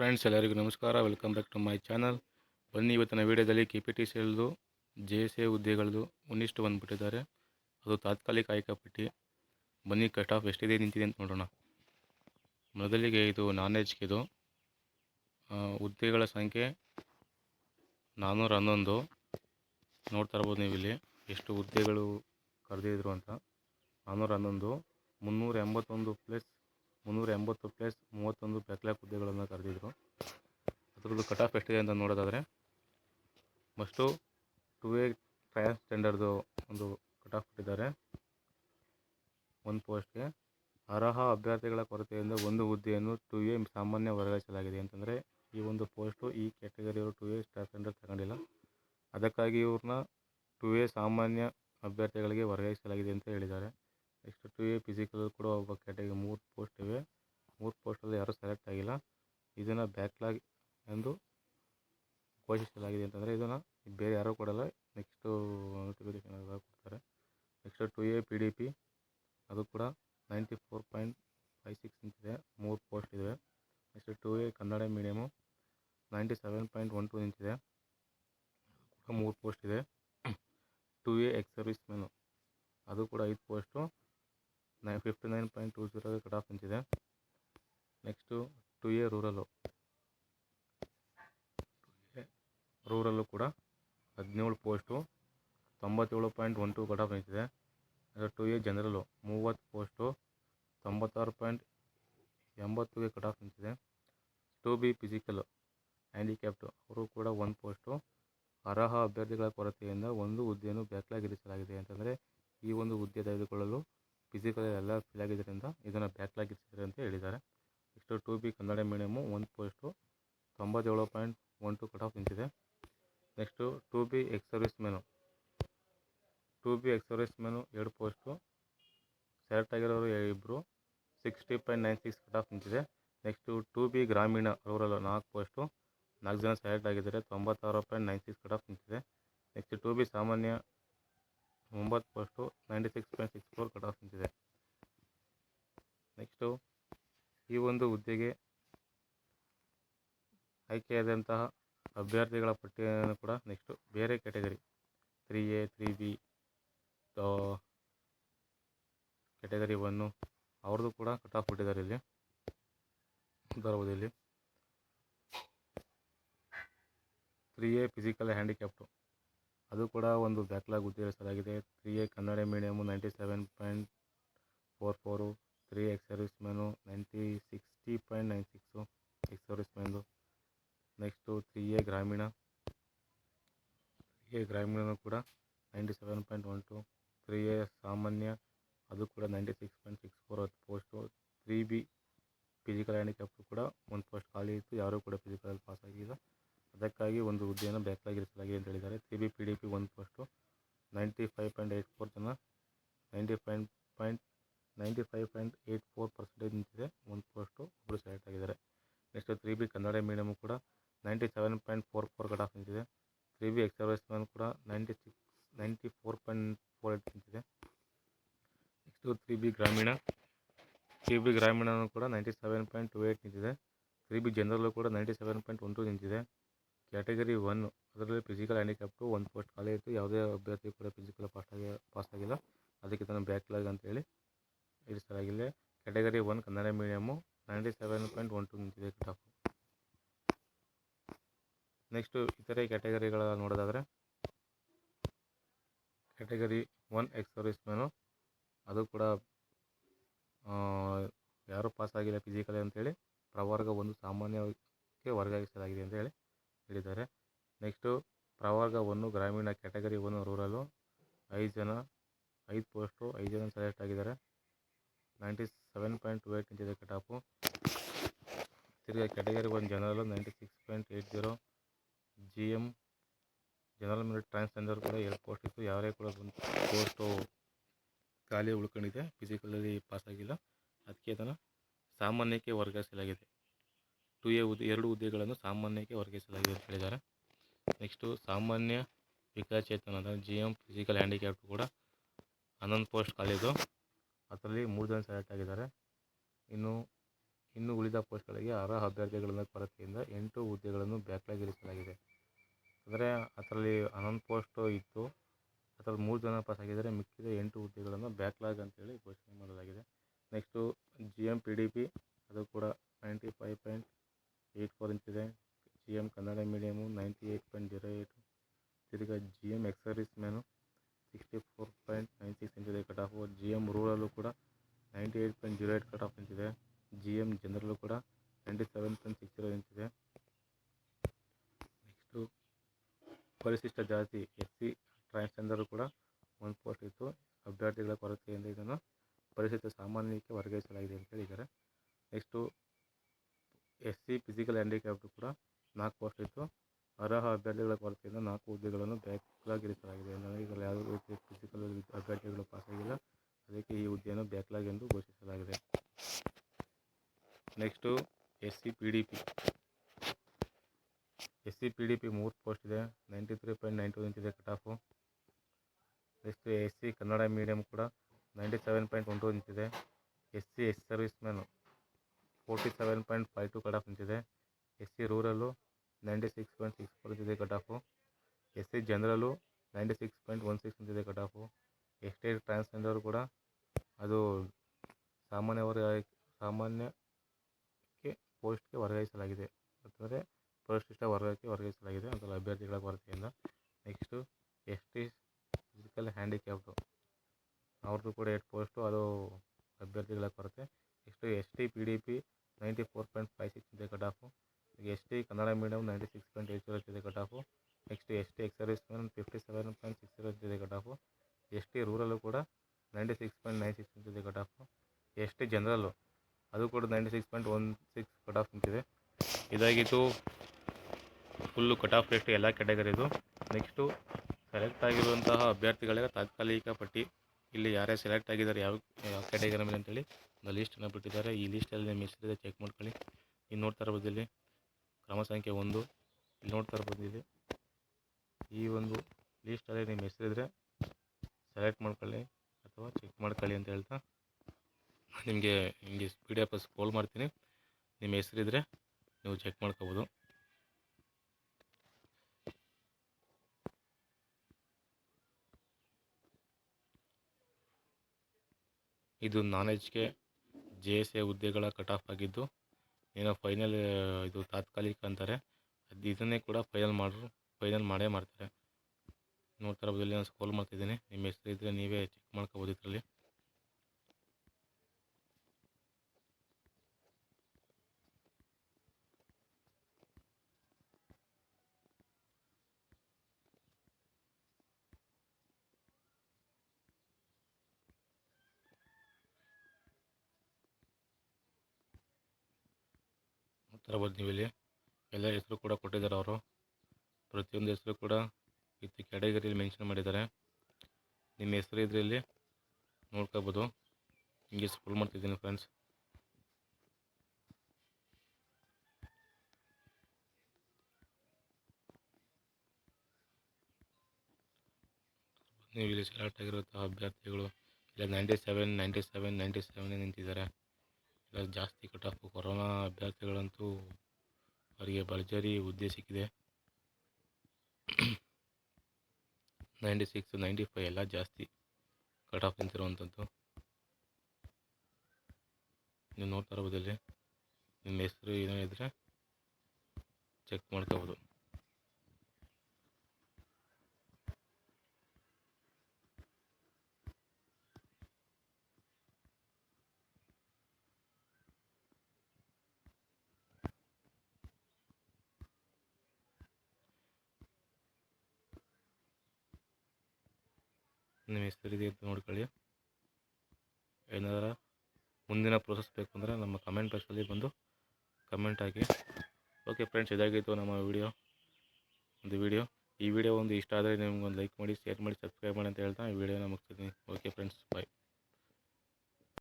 Friends ಎಲ್ಲರಿಗೂ ನಮಸ್ಕಾರ. Welcome back to my channel ಬನ್ನಿ, ಇವತ್ತಿನ ವಿಡಿಯೋದಲ್ಲಿ ಕೆ ಪಿ ಟಿ ಸಿ ಎಲ್ದು ಜೆ ಎಸ್ ಎ ಹುದ್ದೆಗಳದು ಒಂದಿಷ್ಟು ಬಂದುಬಿಟ್ಟಿದ್ದಾರೆ. ಅದು ತಾತ್ಕಾಲಿಕ ಆಯ್ಕಾಪಟ್ಟಿ ಬನ್ನಿ, ಕಟ್ ಆಫ್ ಎಷ್ಟಿದೆ, ನಿಂತಿದೆ ಅಂತ ನೋಡೋಣ. ಮೊದಲಿಗೆ ಇದು ನಾನ್ ಕಿದು ಹುದ್ದೆಗಳ ಸಂಖ್ಯೆ ನಾನ್ನೂರ ಹನ್ನೊಂದು. ನೋಡ್ತಾ ಇರ್ಬೋದು ನೀವು ಇಲ್ಲಿ ಎಷ್ಟು ಹುದ್ದೆಗಳು ಕರೆದಿದ್ರು ಅಂತ. ನಾನ್ನೂರ ಹನ್ನೊಂದು, ಮುನ್ನೂರ ಎಂಬತ್ತೊಂದು ಪ್ಲಸ್ ಮುನ್ನೂರ ಎಂಬತ್ತು ಪ್ಲೇಸ್ ಮೂವತ್ತೊಂದು ಬ್ಯಾಕ್ಲಾಗ್ ಹುದ್ದೆಗಳನ್ನು ಕರೆದಿದ್ರು. ಅದರದ್ದು ಕಟ್ ಆಫ್ ಎಷ್ಟಿದೆ ಅಂತ ನೋಡೋದಾದರೆ ಮಸ್ಟು ಟು ಎ ಟ್ರಾನ್ಸ್ಜೆಂಡರ್ದು ಒಂದು ಕಟ್ ಆಫ್ ಕೊಟ್ಟಿದ್ದಾರೆ. ಒಂದು ಪೋಸ್ಟ್ಗೆ ಅರ್ಹ ಅಭ್ಯರ್ಥಿಗಳ ಕೊರತೆಯಿಂದ ಒಂದು ಹುದ್ದೆಯನ್ನು ಟು ಎ ಸಾಮಾನ್ಯ ವರ್ಗಾಯಿಸಲಾಗಿದೆ ಅಂತಂದರೆ, ಈ ಒಂದು ಪೋಸ್ಟು ಈ ಕ್ಯಾಟಗರಿಯವರು ಟು ಎ ಟ್ರಾನ್ಸ್ಜೆಂಡರ್ ತಗೊಂಡಿಲ್ಲ. ಅದಕ್ಕಾಗಿ ಇವ್ರನ್ನ ಟು ಎ ಸಾಮಾನ್ಯ ಅಭ್ಯರ್ಥಿಗಳಿಗೆ ವರ್ಗಾಯಿಸಲಾಗಿದೆ ಅಂತ ಹೇಳಿದ್ದಾರೆ. ನೆಕ್ಸ್ಟ್ ಟು ಎ ಫಿಸಿಕಲ್ ಕೂಡ ಒಬ್ಬ ಕ್ಯಾಟಗರಿ ಮೂರು ಪೋಸ್ಟ್ ಇವೆ. ಮೂರು ಪೋಸ್ಟಲ್ಲಿ ಯಾರೂ ಸೆಲೆಕ್ಟ್ ಆಗಿಲ್ಲ. ಇದನ್ನು ಬ್ಯಾಕ್ಲಾಗ್ ಎಂದು ಘೋಷಿಸಲಾಗಿದೆ ಅಂತಂದರೆ ಇದನ್ನು ಬೇರೆ ಯಾರೂ ಕೊಡಲ್ಲ. ನೆಕ್ಸ್ಟು ನೋಟಿಫಿಕೇಶನ್ ಕೊಡ್ತಾರೆ. Next two A P D P ಅದು ಕೂಡ ninety four point five six ನಿಂತಿದೆ ಮೂರು ಪೋಸ್ಟ್ ಇದೆ next two A Kannada medium ninety seven point one two ಕೂಡ ಮೂರು ಪೋಸ್ಟ್ ಇದೆ. Two A ex service menu ಅದು ಕೂಡ ಐದು ಪೋಸ್ಟು ನೈ fifty nine point two zero cut off ನಿಂತಿದೆ next two A rural rural ಕೂಡ ಹದಿನೇಳು ಪೋಸ್ಟು ತೊಂಬತ್ತೇಳು point one two cut off ನಿಂತಿದೆ ಟು ಎ ಜನರಲ್ಲು ಮೂವತ್ತು ಪೋಸ್ಟು ತೊಂಬತ್ತಾರು ಪಾಯಿಂಟ್ ಎಂಬತ್ತುಗೆ ಕಟ್ ಆಫ್ ನಿಂತಿದೆ ಟು ಬಿ ಫಿಸಿಕಲ್ ಹ್ಯಾಂಡಿಕ್ಯಾಪ್ಟು ಅವರು ಕೂಡ ಒಂದು ಪೋಸ್ಟು ಅರ್ಹ ಅಭ್ಯರ್ಥಿಗಳ ಕೊರತೆಯಿಂದ ಒಂದು ಹುದ್ದೆಯನ್ನು ಬ್ಯಾಕ್ಲಾಗ್ ಇರಿಸಲಾಗಿದೆ. ಅಂತಂದರೆ ಈ ಒಂದು ಹುದ್ದೆ ತೆಗೆದುಕೊಳ್ಳಲು ಫಿಸಿಕಲ್ ಎಲ್ಲ ಫೇಲ್ ಆಗಿದ್ದರಿಂದ ಇದನ್ನು ಬ್ಯಾಕ್ಲಾಗ್ ಇರಿಸಿದ್ದಾರೆ ಅಂತ ಹೇಳಿದ್ದಾರೆ. Next two B Kannada medium ಒಂದು ಪೋಸ್ಟು ತೊಂಬತ್ತೇಳು point one two cut off ನಿಂತಿದೆ. Next two B ex servicemen two B ex servicemen ಎರಡು ಪೋಸ್ಟು ಸೆಲೆಕ್ಟ್ ಆಗಿರೋರು ಇಬ್ಬರು sixty point nine six cut off ನಿಂತಿದೆ. ನೆಕ್ಸ್ಟು ಟು ಬಿ ಗ್ರಾಮೀಣ rural ನಾಲ್ಕು post ನಾಲ್ಕು ಜನ ಸೆಲೆಕ್ಟ್ ಆಗಿದ್ದಾರೆ. ತೊಂಬತ್ತಾರು point nine six cut off ನಿಂತಿದೆ. ನೆಕ್ಸ್ಟ್ ಟು ಬಿ ಸಾಮಾನ್ಯ ಒಂಬತ್ತು first ninety six point six four cut off ನಿಂತಿದೆ. ನೆಕ್ಸ್ಟು ಈ ಒಂದು ಹುದ್ದೆಗೆ ಆಯ್ಕೆಯಾದಂತಹ ಅಭ್ಯರ್ಥಿಗಳ ಪಟ್ಟಿಯನ್ನು ಕೂಡ ನೆಕ್ಸ್ಟು ಬೇರೆ category three A three B category one ಅವ್ರದ್ದು ಕೂಡ ಕಟ್ ಆಫ್ ಕೊಟ್ಟಿದ್ದಾರೆ ಇಲ್ಲಿ. ಇಲ್ಲಿ ತ್ರೀ ಎ ಫಿಸಿಕಲ್ ಹ್ಯಾಂಡಿಕ್ಯಾಪ್ಟು ಅದು ಕೂಡ ಒಂದು ಬ್ಯಾಕ್ಲಾಗ್ ಉದ್ದೇಶಿಸಲಾಗಿದೆ three A Kannada medium ninety seven point four four three ex serviceman ninety sixty point nine six ex service ಮ್ಯಾನ್ದು next three A ಗ್ರಾಮೀಣ ತ್ರೀ ಎ ಗ್ರಾಮೀಣನೂ ಕೂಡ ninety seven point one two three A ಸಾಮಾನ್ಯ ಅದು ಕೂಡ ninety six point six four ಅದು post three B physical handicapped ಕೂಡ ಒಂದು post ಖಾಲಿ ಇತ್ತು, ಯಾರೂ ಕೂಡ ಫಿಸಿಕಲಲ್ಲಿ ಪಾಸ್ ಆಗಿಲ್ಲ. ಅದಕ್ಕಾಗಿ ಒಂದು ಹುದ್ದೆಯನ್ನು ಬ್ಯಾಕ್ಲಾಗ್ ಇರಿಸಲಾಗಿದೆ ಅಂತ ಹೇಳಿದ್ದಾರೆ. C B P D P ಒಂದು post ninety five point eight four ಜನ ninety five point ninety five point eight four percentage ನಿಂತಿದೆ. ಒಂದು ಪೋಸ್ಟು ಒಬ್ಬರು ಸೆಲೆಕ್ಟ್ ಆಗಿದ್ದಾರೆ. Next three B Kannada medium ಕೂಡ ninety seven point four four cut off ನಿಂತಿದೆ. Three B ex serviceman ಕೂಡ ninety six ninety four point four eight ನಿಂತಿದೆ. Next three B ಗ್ರಾಮೀಣ three B ಗ್ರಾಮೀಣನೂ ಕೂಡ ninety seven point two eight ನಿಂತಿದೆ. Three B ಜನರಲ್ಲೂ ಕೂಡ ninety seven point one two ನಿಂತಿದೆ. ಕ್ಯಾಟಗರಿ ಒನ್ ಅದರಲ್ಲಿ ಫಿಸಿಕಲ್ ಹ್ಯಾಂಡಿಕ್ಯಾಪ್ಟು ಒಂದು ಪೋಸ್ಟ್ ಖಾಲಿ ಇತ್ತು. ಯಾವುದೇ ಅಭ್ಯರ್ಥಿ ಕೂಡ ಫಿಸಿಕಲ್ ಪಾಸ್ ಆಗಿ ಪಾಸ್ ಆಗಿಲ್ಲ. ಅದಕ್ಕೆ ತಾನು ಬ್ಯಾಕ್ಲಾಗ್ ಅಂತೇಳಿ ಇರಿಸಲಾಗಿದೆ. Category one Kannada medium ninety seven point one two ನಿಂತಿದೆ ಆಫು ನೆಕ್ಸ್ಟು ಇತರೆ ಕ್ಯಾಟಗರಿಗಳ ನೋಡೋದಾದರೆ category one ex serviceman ಅದು ಕೂಡ ಯಾರೂ ಪಾಸ್ ಆಗಿಲ್ಲ ಫಿಸಿಕಲಿ ಅಂತೇಳಿ ಪ್ರವರ್ಗ ಒಂದು ಸಾಮಾನ್ಯಕ್ಕೆ ವರ್ಗಾಯಿಸಲಾಗಿದೆ ಅಂತ ಹೇಳಿ ಹೇಳಿದ್ದಾರೆ. ನೆಕ್ಸ್ಟು ಪ್ರವರ್ಗ ಗ್ರಾಮೀಣ ಕ್ಯಾಟಗರಿ ಒನ್ ರೂರಲ್ಲು ಐದು ಜನ, ಐದು ಪೋಸ್ಟು ಐದು ಜನ ಸೆಲೆಕ್ಟ್ ಆಗಿದ್ದಾರೆ. Ninety seven point two eight ನಿಂತಿದೆ ಕಟ್ ಆಫು ತಿರ್ಗಿ category one general ninety six point eight zero G M general merit transgender ಕೂಡ ಎರಡು ಪೋಸ್ಟ್ ಇತ್ತು. ಯಾರೇ ಕೂಡ ಒಂದು ಪೋಸ್ಟು ಖಾಲಿ ಉಳ್ಕೊಂಡಿದೆ ಫಿಸಿಕಲಲ್ಲಿ ಪಾಸ್ ಆಗಿಲ್ಲ. ಅದಕ್ಕೆ ಅದನ್ನು ಸಾಮಾನ್ಯಕ್ಕೆ ವರ್ಗಾಯಿಸಲಾಗಿದೆ. ಟು ಎ ಹುದ್ದೆ ಎರಡು ಹುದ್ದೆಗಳನ್ನು ಸಾಮಾನ್ಯಕ್ಕೆ ವರ್ಗಾಯಿಸಲಾಗಿದೆ ಅಂತ ಹೇಳಿದ್ದಾರೆ. ನೆಕ್ಸ್ಟು ಸಾಮಾನ್ಯ ವಿಕಲಚೇತನದ ಜಿ ಎಂ ಫಿಸಿಕಲ್ ಹ್ಯಾಂಡಿಕ್ಯಾಪ್ಟ್ ಕೂಡ ಹನ್ನೊಂದು ಪೋಸ್ಟ್ ಖಾಲಿದ್ದು ಅದರಲ್ಲಿ ಮೂರು ಜನ ಸೆಲೆಕ್ಟ್ ಆಗಿದ್ದಾರೆ. ಇನ್ನು ಇನ್ನು ಉಳಿದ ಪೋಸ್ಟ್ಗಳಿಗೆ ಅರ್ಹ ಅಭ್ಯರ್ಥಿಗಳ ಕೊರತೆಯಿಂದ ಎಂಟು ಹುದ್ದೆಗಳನ್ನು ಬ್ಯಾಕ್ಲಾಗ್ ಇರಿಸಲಾಗಿದೆ ಅಂದರೆ ಅದರಲ್ಲಿ ಹನ್ನೊಂದು ಪೋಸ್ಟು ಇತ್ತು. ಅದರಲ್ಲಿ ಮೂರು ಜನ ಪಾಸ್ ಆಗಿದ್ದಾರೆ ಮಿಕ್ಕಿದ ಎಂಟು ಹುದ್ದೆಗಳನ್ನು ಬ್ಯಾಕ್ಲಾಗ್ ಅಂತೇಳಿ ಘೋಷಣೆ ಮಾಡಲಾಗಿದೆ. Next G M P D P ಅದು ಕೂಡ ninety five point eight four ಇಂಚಿದೆ G M Kannada medium ninety eight point zero eight ತಿರ್ಗಾ G M ex serviceman sixty four point nine six ಇಂಚಿದೆ cut off G M rural ಕೂಡ ninety eight point zero cut G M ಜನರಲ್ಲೂ ಕೂಡ ninety seven point six zero ಇಂಚಿದೆ next ಪರಿಶಿಷ್ಟ ಜಾತಿ S C transgender ಕೂಡ ಒಂದು post ಇತ್ತು ಅಭ್ಯರ್ಥಿಗಳ ಕೊರತೆಯಿಂದ ಇದನ್ನು ಪರಿಶಿಷ್ಟ ಸಾಮಾನ್ಯಕ್ಕೆ ವರ್ಗಾಯಿಸಲಾಗಿದೆ ಅಂತ ಹೇಳಿದ್ದಾರೆ. Next S C physical handicapped ಕೂಡ ನಾಲ್ಕು ಪೋಸ್ಟ್ ಇತ್ತು ಅರ್ಹ ಅಭ್ಯರ್ಥಿಗಳ ಕೊರತೆಯಿಂದ ನಾಲ್ಕು ಹುದ್ದೆಗಳನ್ನು ಬ್ಯಾಕ್ಲಾಗ್ ಇರಿಸಲಾಗಿದೆ ಅಂದರೆ ಇದರಲ್ಲಿ ಯಾವುದೇ ರೀತಿಯ ಫಿಸಿಕಲ್ ಅಭ್ಯರ್ಥಿಗಳು ಪಾಸಾಗಿಲ್ಲ ಅದಕ್ಕೆ ಈ ಹುದ್ದೆಯನ್ನು ಬ್ಯಾಕ್ಲಾಗ್ ಎಂದು ಘೋಷಿಸಲಾಗಿದೆ. Next S C P D P. S C P D P ಮೂರು ಪೋಸ್ಟ್ ಇದೆ. Ninety three point nine two ಇಂಚಿದೆ cut off. Next S C Kannada medium ಕೂಡ ninety seven point one two ಇಂಚಿದೆ S C ex serviceman forty seven point five two cut off ಇಂಚಿದೆ S C rural ninety six point six four ಇಂಚಿದೆ cut off. S C general ninety six point one six ಇಂಚಿದೆ cut off. S T transgender ಕೂಡ ಅದು ಸಾಮಾನ್ಯ ವರ್ಗ ಸಾಮಾನ್ಯಕ್ಕೆ ಪೋಸ್ಟ್ಗೆ ವರ್ಗಾಯಿಸಲಾಗಿದೆ. ಅಂದರೆ ಪರಿಶಿಷ್ಟ ವರ್ಗಕ್ಕೆ ವರ್ಗಾಯಿಸಲಾಗಿದೆ ಅಂತಲ್ಲ ಅಭ್ಯರ್ಥಿಗಳ ಕೊರತೆಯಿಂದ. Next S T physical handicapped ಅವ್ರದ್ದು ಕೂಡ ಎರಡು ಪೋಸ್ಟು ಅದು ಅಭ್ಯರ್ಥಿಗಳ ಕೊರತೆ. Next S T P D P ninety four point five six ಇದೆ cut off S T Kannada medium ninety six point eight zero ಇದೆ cut off next S T ex man fifty seven point six zero ಇದೆ cut off S T rural ಕೂಡ ninety six point nine six ಇದೆ cut off S T general ninety six point one six cut off ನಿಂತಿದೆ. ಇದಾಗಿತ್ತು full cut off rate ಎಲ್ಲ ಕೆಟಗರಿದು next select ಆಗಿರುವಂತಹ ಅಭ್ಯರ್ಥಿಗಳಿಗೆ ತಾತ್ಕಾಲಿಕ ಪಟ್ಟಿ. ಇಲ್ಲಿ ಯಾರೇ ಸೆಲೆಕ್ಟ್ ಆಗಿದ್ದಾರೆ, ಯಾವ ಯಾವ ಕ್ಯಾಟಗರಿ ಮೇಲೆ ಅಂತೇಳಿ ಒಂದು ಲೀಸ್ಟನ್ನು ಬಿಟ್ಟಿದ್ದಾರೆ. ಈ ಲೀಸ್ಟಲ್ಲಿ ನಿಮ್ಮ ಹೆಸರಿದೆ ಚೆಕ್ ಮಾಡ್ಕೊಳ್ಳಿ. ಇನ್ನು ನೋಡ್ತಾ ಇರ್ಬೋದು ಇಲ್ಲಿ ಕ್ರಮ ಸಂಖ್ಯೆ ಒಂದು. ಇಲ್ಲಿ ನೋಡ್ತಾ ಇರ್ಬೋದು ಈ ಒಂದು ಲೀಸ್ಟಲ್ಲಿ ನಿಮ್ಮ ಹೆಸರಿದ್ರೆ ಸೆಲೆಕ್ಟ್ ಮಾಡ್ಕೊಳ್ಳಿ ಅಥವಾ ಚೆಕ್ ಮಾಡ್ಕೊಳ್ಳಿ ಅಂತ ಹೇಳ್ತಾ ನಿಮಗೆ ಹಿಂಗೆ ಪಿ ಡಿ ಎಫ್ ಮಾಡ್ತೀನಿ. ನಿಮ್ಮ ಹೆಸರಿದ್ರೆ ನೀವು ಚೆಕ್ ಮಾಡ್ಕೋಬೋದು. ಇದು ನಾನ್ ಎಜ್ಗೆ ಜೆ ಎಸ್ ಎ ಹುದ್ದೆಗಳ ಕಟ್ ಆಫ್ ಆಗಿದ್ದು, ಏನೋ ಫೈನಲ್ ಇದು ತಾತ್ಕಾಲಿಕ ಅಂತಾರೆ. ಅದು ಇದನ್ನೇ ಕೂಡ ಫೈನಲ್ ಮಾಡ್ರು ಫೈನಲ್ ಮಾಡೇ ಮಾಡ್ತಾರೆ. ಸ್ಕೋಲ್ ನಾನು ಸ್ಕ್ರೋಲ್ ಮಾಡ್ತಿದ್ದೀನಿ. ನಿಮ್ಮ ಹೆಸರು ಇದ್ದರೆ ನೀವೇ ಮಾಡ್ಕೋಬೋದು ಇದರಲ್ಲಿ ನೋಡ್ತಾ ಇರ್ಬೋದು ನೀವು ಎಲ್ಲ ಹೆಸರು ಕೂಡ ಕೊಟ್ಟಿದ್ದಾರೆ ಅವರು. ಪ್ರತಿಯೊಂದು ಹೆಸರು ಕೂಡ ಈ ಕ್ಯಾಟಗರಿಯಲ್ಲಿ ಮೆನ್ಷನ್ ಮಾಡಿದ್ದಾರೆ. ನಿಮ್ಮ ಹೆಸರು ಇದ್ರೆ ಇಲ್ಲಿ ನೋಡ್ಕೋಬೋದು. ಹಿಂಗೆ ಸ್ಕ್ರೋಲ್ ಮಾಡ್ತಿದ್ದೀನಿ ಫ್ರೆಂಡ್ಸ್ ನೀವು ಇಲ್ಲಿ ಸೆಲೆಕ್ಟ್ ಆಗಿರುವಂತಹ ಅಭ್ಯರ್ಥಿಗಳು. ಇಲ್ಲ ninety seven ninety seven ninety seven ನಿಂತಿದ್ದಾರೆ. ಇಲ್ಲ, ಜಾಸ್ತಿ ಕಟ್ ಆಫ್ ಕೊರೋನಾ ಅಭ್ಯರ್ಥಿಗಳಂತೂ ಅವರಿಗೆ ಭರ್ಜರಿ ಹುದ್ದೆ ಸಿಕ್ಕಿದೆ. ನೈಂಟಿ ಸಿಕ್ಸ್ ನೈಂಟಿ ಫೈವ್ ಎಲ್ಲ ಜಾಸ್ತಿ ಕಟ್ ಆಫ್ ನಿಂತಿರುವಂಥದ್ದು ನೀವು ನೋಡ್ತಾ ಇರ್ಬೋದಲ್ಲಿ ನಿಮ್ಮ ಹೆಸರು ಏನೋ ಇದ್ದರೆ ಚೆಕ್ ಮಾಡ್ಕೋಬೋದು. ನಿಮ್ಮ ಹೆಸರಿದೆ ಅಂತ ನೋಡ್ಕೊಳ್ಳಿ. ಏನಾರ ಮುಂದಿನ ಪ್ರೋಸೆಸ್ ಬೇಕು ಅಂದರೆ ನಮ್ಮ ಕಮೆಂಟ್ ಬಾಕ್ಸಲ್ಲಿ ಬಂದು ಕಮೆಂಟ್ ಹಾಕಿ. ಓಕೆ ಫ್ರೆಂಡ್ಸ್ ಇದಾಗಿತ್ತು ನಮ್ಮ ವಿಡಿಯೋ ಒಂದು ವಿಡಿಯೋ ಈ ವಿಡಿಯೋ ಒಂದು ಇಷ್ಟ ಆದರೆ ನಿಮ್ಗೆ ಒಂದು ಲೈಕ್ ಮಾಡಿ ಶೇರ್ ಮಾಡಿ ಸಬ್ಸ್ಕ್ರೈಬ್ ಮಾಡಿ ಅಂತ ಹೇಳ್ತಾ ಈ ವಿಡಿಯೋನ ಮುಗಿಸ್ತೀನಿ. Okay friends bye